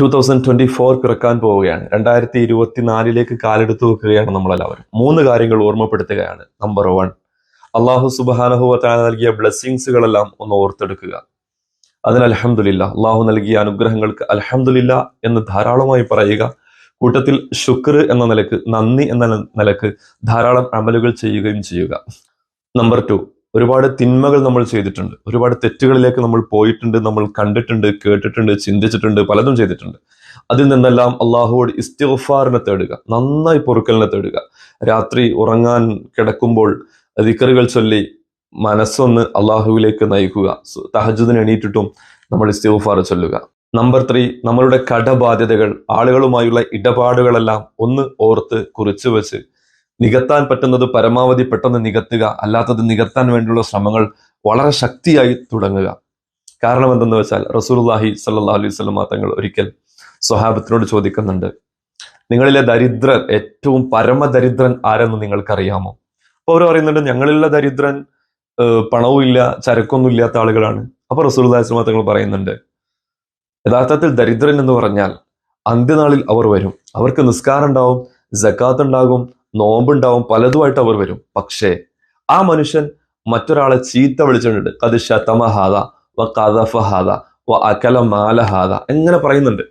Two thousand twenty four പിറക്കാൻ പോവുകയാണ്. രണ്ടായിരത്തി ഇരുപത്തിനാലിലേക്ക് കാലെടുത്ത് വെക്കുകയാണ് നമ്മളെല്ലാവരും. മൂന്ന് കാര്യങ്ങൾ ഓർമ്മപ്പെടുത്തുകയാണ്. നമ്പർ വൺ അള്ളാഹു സുബാനഹുവത്താൻ നൽകിയ ബ്ലെസ്സിങ്സുകളെല്ലാം ഒന്ന് ഓർത്തെടുക്കുക. അതിന് അലഹമുല്ല അള്ളാഹു നൽകിയ അനുഗ്രഹങ്ങൾക്ക് അലഹമുല്ല എന്ന് ധാരാളമായി പറയുക. കൂട്ടത്തിൽ ശുക്ർ എന്ന നിലയ്ക്ക് നന്ദി എന്ന നിലയ്ക്ക് ധാരാളം അമലുകൾ ചെയ്യുകയും ചെയ്യുക. നമ്പർ ടു ഒരുപാട് തിന്മകൾ നമ്മൾ ചെയ്തിട്ടുണ്ട്. ഒരുപാട് തെറ്റുകളിലേക്ക് നമ്മൾ പോയിട്ടുണ്ട് നമ്മൾ കണ്ടിട്ടുണ്ട് കേട്ടിട്ടുണ്ട് ചിന്തിച്ചിട്ടുണ്ട് പലതും ചെയ്തിട്ടുണ്ട്. അതിൽ നിന്നെല്ലാം അള്ളാഹുവോട് ഇസ്തിഫാറിനെ തേടുക നന്നായി പൊറുക്കലിനെ തേടുക. രാത്രി ഉറങ്ങാൻ കിടക്കുമ്പോൾ ദിക്കറുകൾ ചൊല്ലി മനസ്സൊന്ന് അള്ളാഹുവിലേക്ക് നയിക്കുക. തഹജുദിന് എണീറ്റിട്ടും നമ്മൾ ഇസ്തിഗ്ഫാർ ചൊല്ലുക. നമ്പർ ത്രീ നമ്മളുടെ കടബാധ്യതകൾ ആളുകളുമായുള്ള ഇടപാടുകളെല്ലാം ഒന്ന് ഓർത്ത് കുറിച്ചു വെച്ച് നികത്താൻ പറ്റുന്നത് പരമാവധി പെട്ടെന്ന് നികത്തുക അല്ലാത്തത് നികത്താൻ വേണ്ടിയുള്ള ശ്രമങ്ങൾ വളരെ ശക്തിയായി തുടങ്ങുക. കാരണം എന്തെന്ന് വെച്ചാൽ റസൂലുല്ലാഹി സല്ലാ അലൈഹി സ്വലമ തങ്ങൾ ഒരിക്കൽ സ്വഹാബത്തിനോട് ചോദിക്കുന്നുണ്ട് നിങ്ങളിലെ ദരിദ്രൻ ഏറ്റവും പരമദരിദ്രൻ ആരെന്ന് നിങ്ങൾക്കറിയാമോ? അപ്പോൾ അവർ പറയുന്നുണ്ട് ഞങ്ങളിലെ ദരിദ്രൻ പണവും ഇല്ല ചരക്കൊന്നും ഇല്ലാത്ത ആളുകളാണ്. അപ്പോൾ റസൂലുല്ലാഹി സ്വലമ തങ്ങൾ പറയുന്നുണ്ട് യഥാർത്ഥത്തിൽ ദരിദ്രൻ എന്ന് പറഞ്ഞാൽ അന്ത്യനാളിൽ അവർ വരും. അവർക്ക് നിസ്കാരം ഉണ്ടാവും ജക്കാത്ത് ഉണ്ടാകും നോമ്പുണ്ടാവും പലതുമായിട്ട് അവർ വരും. പക്ഷേ ആ മനുഷ്യൻ മറ്റൊരാളെ ചീത്ത വിളിച്ചിട്ടുണ്ട് കത് ശതമഹാദ വ കഥഫഹാദ വ അകല മാലഹാദ എങ്ങനെ പറയുന്നുണ്ട്.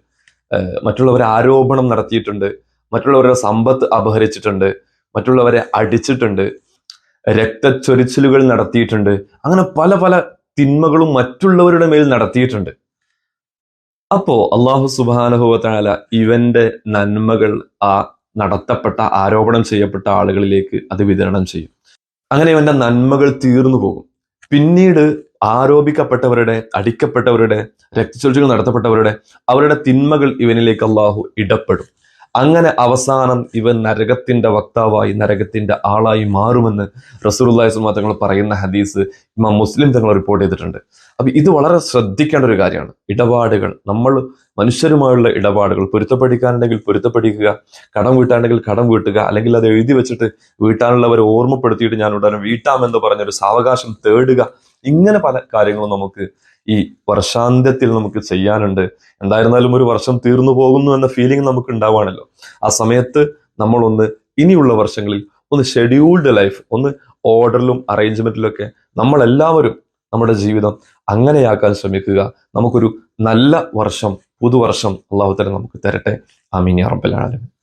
മറ്റുള്ളവർ ആരോപണം നടത്തിയിട്ടുണ്ട് മറ്റുള്ളവരുടെ സമ്പത്ത് അപഹരിച്ചിട്ടുണ്ട് മറ്റുള്ളവരെ അടിച്ചിട്ടുണ്ട് രക്തച്ചൊരിച്ചിലുകൾ നടത്തിയിട്ടുണ്ട് അങ്ങനെ പല പല തിന്മകളും മറ്റുള്ളവരുടെ മേൽ നടത്തിയിട്ടുണ്ട്. അപ്പോ അള്ളാഹു സുബാനഹുവത്താല ഇവന്റെ നന്മകൾ ആ നടത്തപ്പെട്ട ആരോപണം ചെയ്യപ്പെട്ട ആളുകളിലേക്ക് അത് വിതരണം ചെയ്യും. അങ്ങനെ ഇവന്റെ നന്മകൾ തീർന്നു പോകും. പിന്നീട് ആരോപിക്കപ്പെട്ടവരുടെ അടിക്കപ്പെട്ടവരുടെ രക്തചൊലിച്ചുകൾ നടത്തപ്പെട്ടവരുടെ അവരുടെ തിന്മകൾ ഇവനിലേക്ക് അള്ളാഹു ഇടപെടും അങ്ങനെ അവസാനം ഇവൻ നരകത്തിന്റെ വക്താവായി നരകത്തിന്റെ ആളായി മാറുമെന്ന് റസൂർല്ലാഹി തങ്ങൾ പറയുന്ന ഹദീസ് ഇമാം മുസ്ലിം തങ്ങൾ റിപ്പോർട്ട് ചെയ്തിട്ടുണ്ട്. അപ്പൊ ഇത് വളരെ ശ്രദ്ധിക്കേണ്ട ഒരു കാര്യമാണ്. ഇടപാടുകൾ നമ്മൾ മനുഷ്യരുമായുള്ള ഇടപാടുകൾ പൊരുത്തപ്പെടിക്കാനുണ്ടെങ്കിൽ പൊരുത്തപ്പെടിക്കുക കടം വീട്ടാണെങ്കിൽ കടം വീട്ടുക അല്ലെങ്കിൽ അത് എഴുതി വെച്ചിട്ട് വീട്ടാനുള്ളവരെ ഓർമ്മപ്പെടുത്തിയിട്ട് ഞാൻ ഉടനെ വീട്ടാമെന്ന് പറഞ്ഞൊരു സാവകാശം തേടുക ഇങ്ങനെ പല കാര്യങ്ങളും നമുക്ക് ഈ വർഷാന്ത്യത്തിൽ നമുക്ക് ചെയ്യാനുണ്ട്. എന്തായിരുന്നാലും ഒരു വർഷം തീർന്നു പോകുന്നു എന്ന ഫീലിംഗ് നമുക്ക് ഉണ്ടാവുകയാണല്ലോ. ആ സമയത്ത് നമ്മളൊന്ന് ഇനിയുള്ള വർഷങ്ങളിൽ ഒന്ന് ഷെഡ്യൂൾഡ് ലൈഫ് ഒന്ന് ഓർഡറിലും അറേഞ്ച്മെന്റിലൊക്കെ നമ്മളെല്ലാവരും നമ്മുടെ ജീവിതം അങ്ങനെയാക്കാൻ ശ്രമിക്കുക. നമുക്കൊരു നല്ല വർഷം പുതുവർഷം അള്ളാഹു തല നമുക്ക് തരട്ടെ. ആമീൻ അറബലാണ്